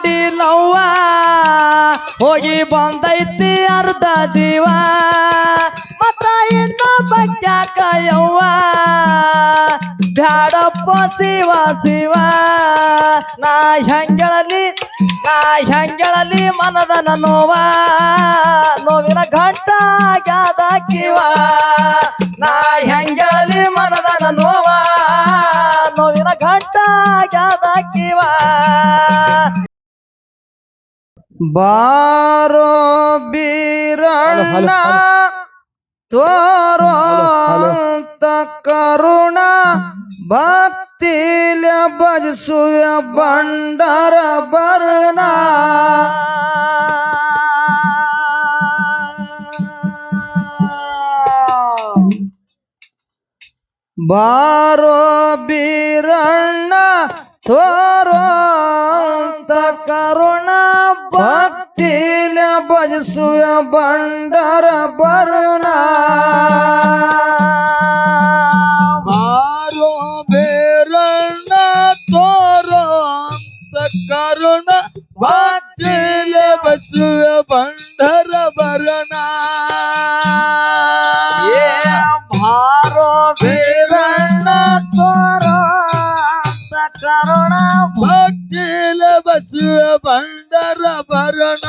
ಮಾಡಿ ಲವ್ವ ಹೋಗಿ ಬಂದೈತಿ ಅರ್ಧ ದಿವ. ಮತ್ತ ಇನ್ನೊಬ್ಬ ಯವ್ವ ಬ್ಯಾಡಪ್ಪ ಶಿವ ನಾ ಹೆಂಗಳಲಿ ನಾ ಹೆಂಗಳಲಿ ಮನದ ನೋವ. ನೋವಿನ ಘಂಟ ಆಗ್ಯಾದ ಕಿವ. ನಾ ಹೆಂಗಳಲಿ ಮನದ ನೋವ. ನೋವಿನ ಘಂಟ ಆಗ್ಯಾದ ಕಿವ. ಬಾರೋ ಬೀರಣ್ಣ ತೋರೋ ಕರುಣ ಭಕ್ತಿಲ ಭಜಿಸುವ ಬಂಡರ ಬರ್ಣ. ಬಾರೋ ಬೀರಣ್ಣ ತೋರೋ ಕರುಣ ಭಕ್ತಿಲ ಭಜಿಸುವ ಬಂಡರ ಬರುಣ ಮಾರೋ ಬೇರಣ್ಣ ತೋರೋ ಅಂತ ಕರುಣ ಭಕ್ತಿಯ ಬಸುವ ಬಂಡರ ಬರಣ ಬರಣ.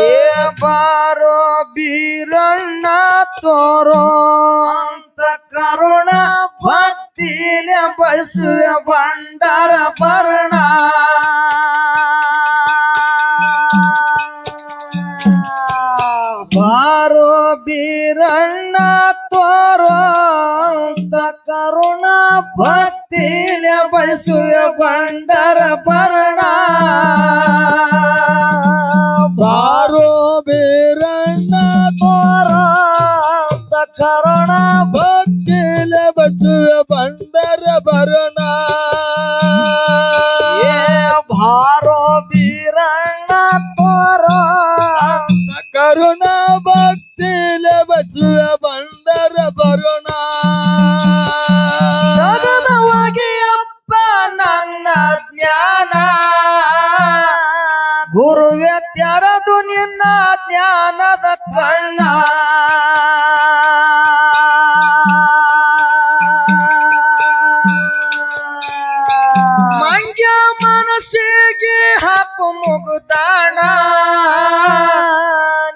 ಏ ಬಾರೋ ಬೀರಣ್ಣ ತೋರೋ ಅಂತ ಕರುಣ ಭಕ್ತಿಲ ಬಸುವ ಬಂಡರ ಭರಣ ಬಾರೋ ಬೀರಣ್ಣ ತೋರೋ ಅಂತ ಕರುಣ ಭಕ್ತಿಲ ಬಸುವ ಬಂಡರ ಪರಣ. ಬಾರೋ ಬೇರಣ್ಣ ತೋರ ಕರುಣ ಭಕ್ತಿಲ ಬಸುವ ಬಂಡರ ಭರಣ ಭಾರೋ ಬೀರಣ್ಣ ತೋರೋ ಮನಸ್ಸಿಗೆ ಹಾಕು ಮುಗುದಾಣ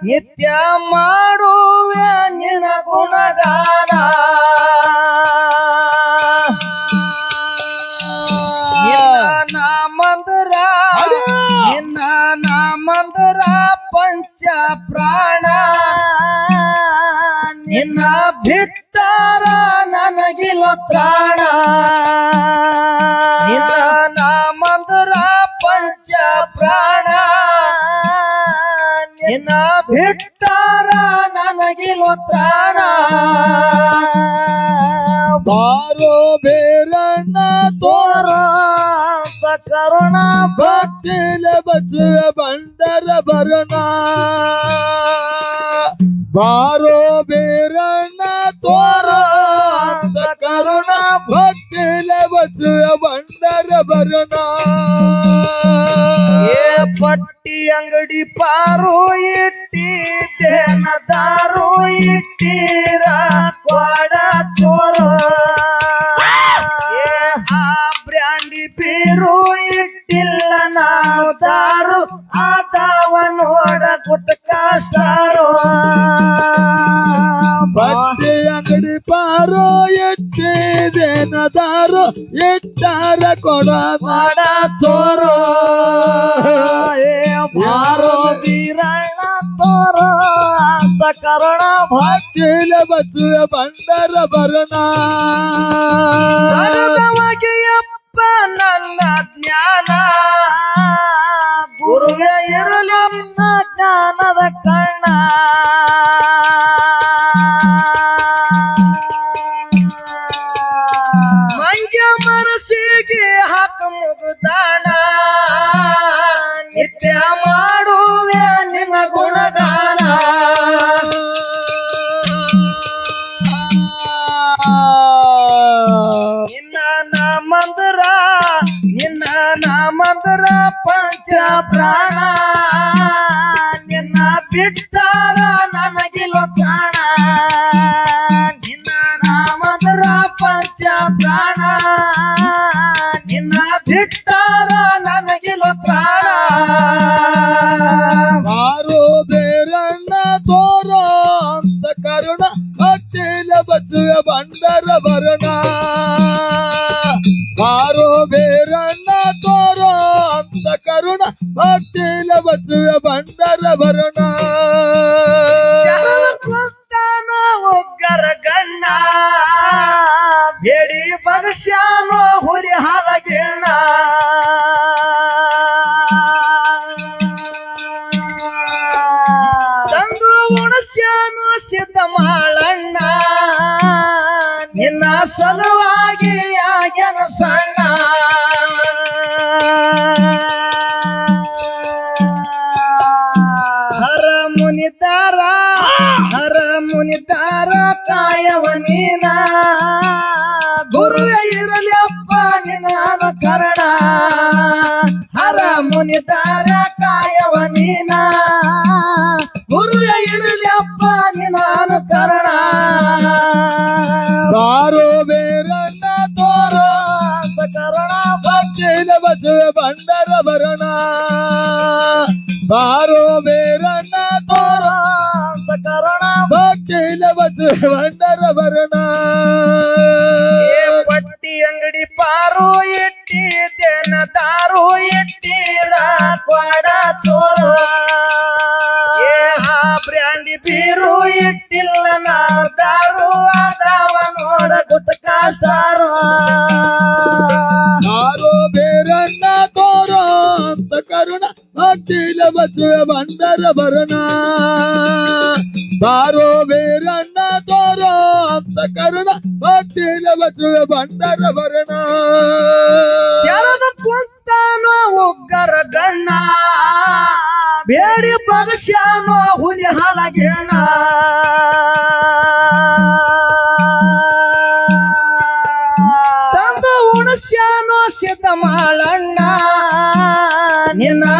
ನಿತ್ಯ ಮಾಡುವೆ ನಿನ್ನ ಗುಣಗಾನ. ನಿನ್ನ ನಾಮಂದ್ರ ನಿನ್ನ ನಾಮಂದ್ರ ಪಂಚ ಪ್ರಾಣ. ನಿನ್ನ ಬಿಟ್ಟಾರ ನನಗಿಲ್ಲ ತ್ರಾಣ ಪ್ರಾಣ ನಿನ್ನ ಬಿಟ್ಟಾರ ನನಗಿಲು ತಾಣ ಬಾರೋ ಬೇರಣ್ಣ ತೋರ. ಕರುಣ ಭಕ್ತಿಲ ಬಸುವ ಬಂಡರ ಬರುಣ. ಬಾರೋ ಬೇರಣ್ಣ ತೋರ. ಕರುಣ ಭಕ್ತಿಲ ಬಸುವ ಬಂಡರ ಬರಣ ಏ ಪಟ್ಟಿ ಅಂಗಡಿ ಪಾರು ಇಟ್ಟಿದ್ದೇನ ದಾರು ಇಟ್ಟಿರ ಕ್ವಾಡ ಚೋರ. ಏ ಆ ಬ್ರ್ಯಾಂಡಿ ಬೀರು ಇಟ್ಟಿಲ್ಲ ನಾವು ದಾರು ಆದವ ನೋಡ ಗುಟ್ಕ ಸ್ಟಾರು ಪಟ್ಟಿ ಅಂಗಡಿ ಪಾರೋ ಎಟ್ಟಿದೇನದಾರು ಇಟ್ಟಾರ ಕೊಡ ಮಾಡ ತೋರೋ. ಯಾರೋ ಬೀರಣ್ಣ ತೋರೋ ಅಂತ ಕರುಣ ಭಕ್ತಿಲ ಬಚ್ಚುವ ಬಂಡರ ಬರಣ. ಅಪ್ಪ ನನ್ನ ಜ್ಞಾನ. ಗುರುವೇ ಇರಲಿ ಜ್ಞಾನದ ಕಣ್ಣ ಬಿಟ್ಟಾರ ನನಗೆ ಕಾಣ ನಿನ್ನ ನಾಮದರ ಪಂಚ ಪ್ರಾಣ. ನಿನ್ನ ಬಿಟ್ಟಾರ ನನಗೆ ಪ್ರಾಣ ಬಾರೋ ಬೇರಣ್ಣ ತೋರೋ ಅಂತ ಕರುಣ ಮತ್ತೆ ಬಚ್ಚುವ ಬಂಡರ ಭರಣ ಬಚ್ಚುವ ಬಂಡರ ಭರಣ ಕುಂತಾನ ಒಗ್ಗರ ಗಣ್ಣ ಬೇಡಿ ಬಗಸ್ಯಾನೋ ಹುರಿ ಹಾಲಗಿಣ್ಣ ತಂದು ಉಣಸ್ಯಾನು ಸಿದ್ಧ ಮಾಳಣ್ಣ. ನಿನ್ನ ಸಲುವಾಗಿ ಭಕ್ತಿಲ ಬಚ್ಚುವ ಬಂಡರ ಭರಣ ಬಾರೋ ಬೇರಣ್ಣ ತೋರೋ ಅಂತ ಕರುಣ ಭಕ್ತಿಲ ಬಚ್ಚುವ ಬಂಡರ ಭರಣ ಏ ಪಟ್ಟಿ ಅಂಗಡಿ ಪಾರು ಇಟ್ಟಿದ್ದೇನ ದಾರು ಇಟ್ಟಿರ ಕ್ವಾಡ ಚೋರು ಏ ಆ ಬ್ರ್ಯಾಂಡಿ ಬೀರು ಇಟ್ಟಿಲ್ಲ ನಾವು ದಾರು ಆದವ ನೋಡ ಗುಟ್ಕ ಸ್ಟಾರು ಬಚ್ಚುವ ಬಂಡರ ಬರಣ. ಬಾರೋ ಬೇರಣ್ಣ ತೋರೋ ಅಂತ ಕರುಣ. ಭಕ್ತಿಲ ಬಚ್ಚುವ ಬಂಡರ ಬರಣ. ಕುಂತಾನೋ ಉಗ್ಗರ ಗಣ್ಣ. ಬೇಡಿ ಪಗಸ್ಯಾನೋ ಹುಲಿ ಹಾಲಗಿಣ್ಣ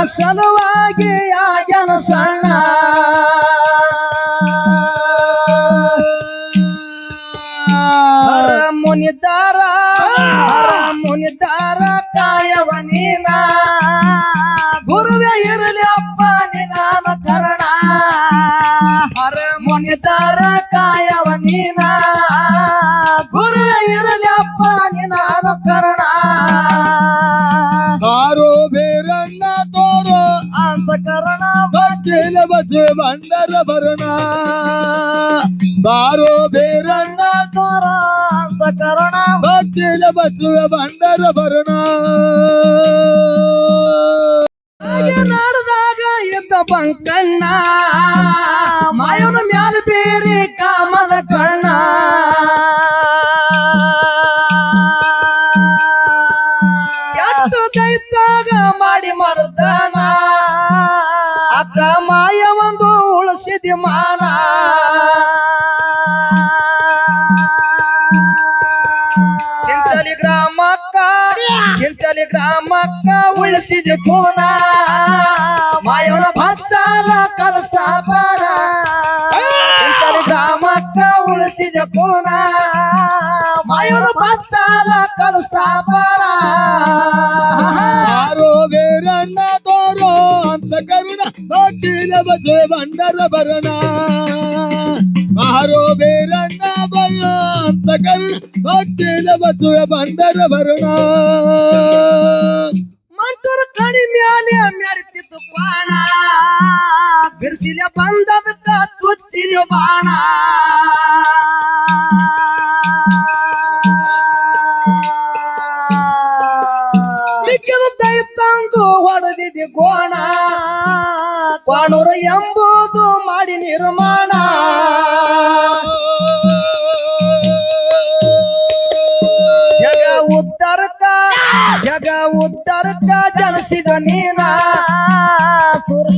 ಸಲುವಾಗಿ ಆ ಜನ ಸಣ್ಣ. ಹರ ಮುನಿದಾರ ಹರ ಮುನಿದಾರ ಕಾಯವ ನೀನ. ಗುರುವೇ ಇರಲಿ ಅಪ್ಪ ನಿನಾನ ಕರಣ. ಹರ ಮುನಿದಾರ ಕಾಯವ ನೀನ. ಗುರುವೇ ಇರಲಿ ಅಪ್ಪ ನಿನಾನ ಕರಣ. ಆರೋಬೆ ಕರಣ ಭಕ್ತಿಲ ಬಜೆ ಬಂಡರ ಭರಣ ಬಾರೋ ಬೇರಣ್ಣ ತೋರ ಅಂತ ಕರಣ. ಭಕ್ತಿಲ ಬಚ್ಚುವ ಬಂಡರ ಭರಣ ಹಾಗೆ ನಾಡದಾಗ ಇದ್ದ ಬಂಕಣ್ಣ ಚಿಂಚಲಿ ಗ್ರಾಮಕ್ಕ ಉಳಿಸಿದ ಪೂನ ಮಾಯವನ ಭಚ್ಚಾಲ ಕಲಸ್ತಾಪನ ಚಿಂಚಲಿ ಗ್ರಾಮಕ್ಕ ಉಳಿಸಿದ ಪೂನ ಮಾಯವನ ಭಚ್ಚಾಲ ಕಲಸ್ತಾಪನ ಬಾರೋ ಬೇರಣ್ಣ ತೋರೋ ಅಂತ ಕರುಣ ಭಕ್ತಿಲ ಬಚ್ಚುವ ಬಂಡರ ಭರಣ ಬಾರೋ ಬೇರಣ್ಣ ಬಯ್ಯ ಅಂತ ಕರುಣ ಭಕ್ತಿಲ ಬಚ್ಚುವ ಬಂಡರ ಭರಣ ಮಂಟೂರ ಕಡಿ ಮ್ಯಾಲೆ ಮೆರಿತಿದ್ದು ಬಾಣ ಬಿರ್ಸಿಲೆ ಬಂದದಕ್ಕ ತುಚ್ಚಿದ ಬಾಣ ಜಗ ಉದ್ದರ್ಕ ಜನಿಸಿದ ನೀನ ಸುರ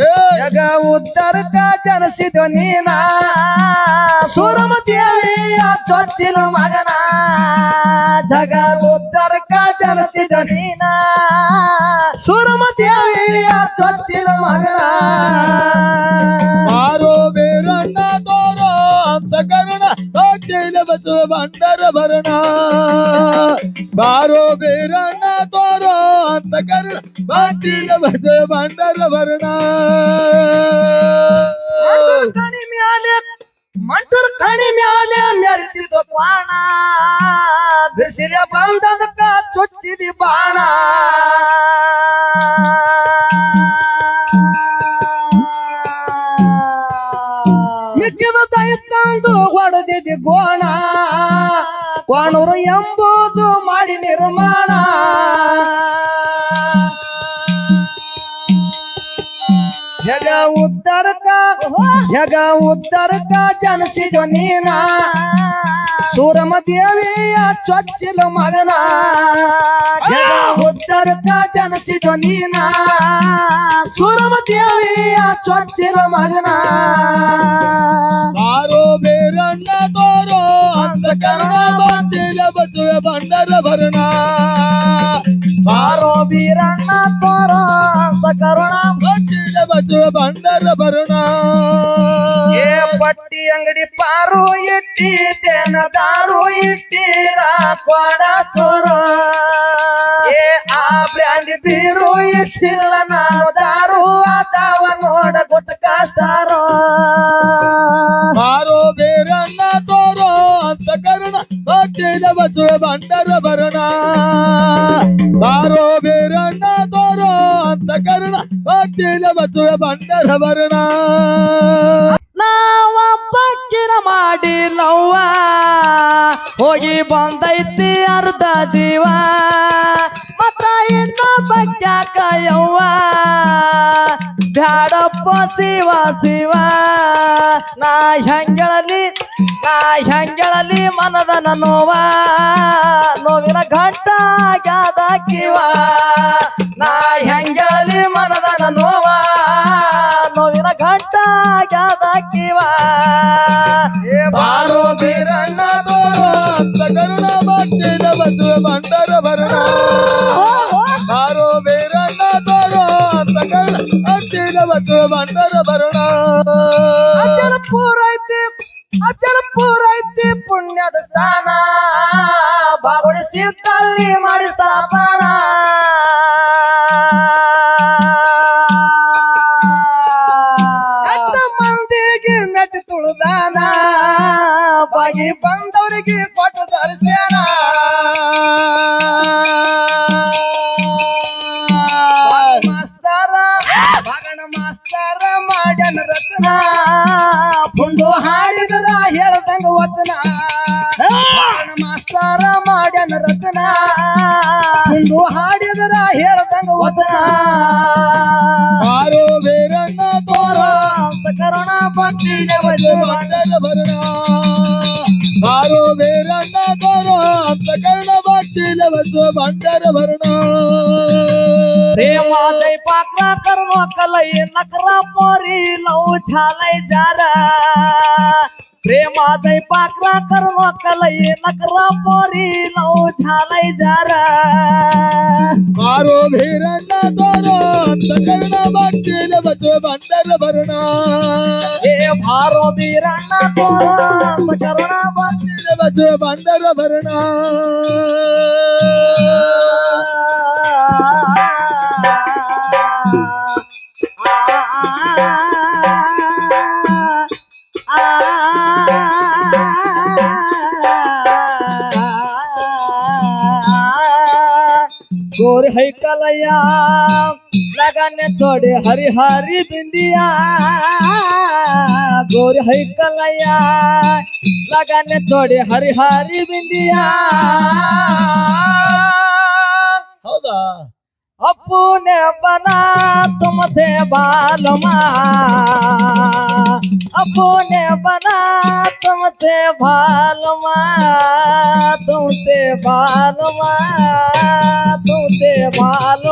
ಏ ಜಗ ಉದ್ದರಕ ಜನಿಸಿದ ನೀನ ಸುರಮತಿಯ ಚೊಚ್ಚಿನ ಮಗನ ಜಗ ಉದ್ದರಕ ಜನಿಸಿದ ನೀನ ಸುರಮತಿಯ ಚೊಚ್ಚಿನ ಮಗನ ಮಾರೋ ಬೇರಣ್ಣ ತೋರೋ ಅಂತ ಕರುಣ ಭಕ್ತಿಲ ಬಸವ ಭಂಡಾರ ಭರಣ ಬಾರೋ ಬೇರಣ್ಣ ತೋರೋ ಅಂತ ಕರುಣ ಭಕ್ತಿಲ ಬಸವ ಭಂಡಾರ ಭರಣ ಮಂಟೂರ್ ಕಣಿ ಮ್ಯಾಲೆ ಮಂಟೂರ್ ಕಣಿ ಮ್ಯಾಲೆ ಮೆರೆತಿದ್ದ ಬಾಣ ಬಿಸಿಲ ಬಂದದಕ್ಕ ಚುಚ್ಚಿದಿ ಬಾಣ ಮಿಕ್ಕಿದ ದೈ ತಂದು ಹೊಡೆದಿದ್ದಿ ಗೋಣ ಕೋಣೂರು ಎಂಬುದು ಮಾಡಿ ನಿರ್ಮಾಣ. ಜಗ ಉದ್ದರಕ ಜಗ ಉದ್ದರಕ ಜನಿಸಿದ ನೀನ. ಸೂರಮ ದೇವಿಯ ಚೊಚ್ಚಿಲ ಮಗನ. ಜಗ ಉದ್ದರಕ ಜನಿಸಿದ ನೀನ. ಸೂರಮ ದೇವಿಯ ಚೊಚ್ಚಿಲ ಮಗನ. ಅಂತ ಕರುಣ ಭಕ್ತಿಲ ಬಸವ ಭಂಡಾರ ಭರಣ ಬಾರೋ ಬೀರಣ್ಣ ತೋರ ಅಂತ ಕರುಣ ಭಕ್ತಿಲ ಬಸವ ಭಂಡಾರ ಭರಣ ಏ ಪಟ್ಟಿ ಅಂಗಡಿ ಪಾರು ಇಟ್ಟಿದ್ದೇನ ದಾರು ಇಟ್ಟಿರ ಕೊಡ ಚೋರು ಏ ಆ ಬ್ರ್ಯಾಂಡ್ ಬೀರು ಇಟ್ಟಿಲ್ಲ ನಾನು ದಾರು ಅದಾವ ನೋಡ ಗುಟ್ಟ ಕಷ್ಟಾರೋ ಭಕ್ತಿಲ ಬಂಡರ ಭರಣ ಬಾರೋ ಬೀರಣ್ಣ ತೋರೋ ಅಂತ ಕರುಣ ಭಕ್ತಿಲ ಬಸವ ಬಂಡರ ಭರಣ ನಾವ ಬಕ್ಕಿನ ಮಾಡಿಲ್ಲವ್ವ. ಹೋಗಿ ಬಂದೈತಿ ಅರ್ಧ ಜೀವ ಮತ್ತ ಇನ್ನ ಬಗ್ಗ್ಯಾಕ ಯವ್ವ ಬ್ಯಾಡಪ್ಪ ಶಿವ ಶಿವ. ನಾ ಹೆಂಗಳಲಿ ನಾ ಹೆಂಗಳಲಿ ಮನದ ನೋವ ನೋವಿನ ಘಂಟ ಆಗ್ಯಾದ ಕಿವ ನಾ ಹೆಂಗಳಲಿ ಮನದನ ನೋವ ನೋವಿನ ಘಂಟ ಆಗ್ಯಾದ ಕಿವ ಬಾರೋ ಬೀರಣ್ಣ ತೋರೋ ಕರುಣ ಭರಣ. ಬಾರೋ ಬೀರಣ್ಣ ತೋರೋ ಕರುಣ ಭರಣ. ಪೂರೈತಿ ಸ್ಥಾನ ಬಾಗುಡಿಸಿ ತಲ್ಲಿ ಮಾಡಿ ಸ್ಥಾಪನ मंदिरामध्ये भांडण भरणा भारो बेरांना कर आपलं कर्ण भक्तील बसव भांडण भरणा रे माझे पाकला कर्म कलय नकरा पोरी लव झालय जारा. प्रेमादय पाकरा करणो कलई नकरा पोरी नौ छालई जारा मारो भीरण दोरो सकरण भक्ति बचे भंडर भरणा ये मारो भीरण दोरो सकरण भक्ति बचे भंडर भरणा गोर है कलैया लगाने थोड़े हरी हरी बिंदिया। गोर है कलैया लगाने थोड़े हरी हरी बिंदिया। ಹೌದಾ? अपने बना तुम ते बाल तुम ते बाल तुम ते बाल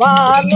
बाल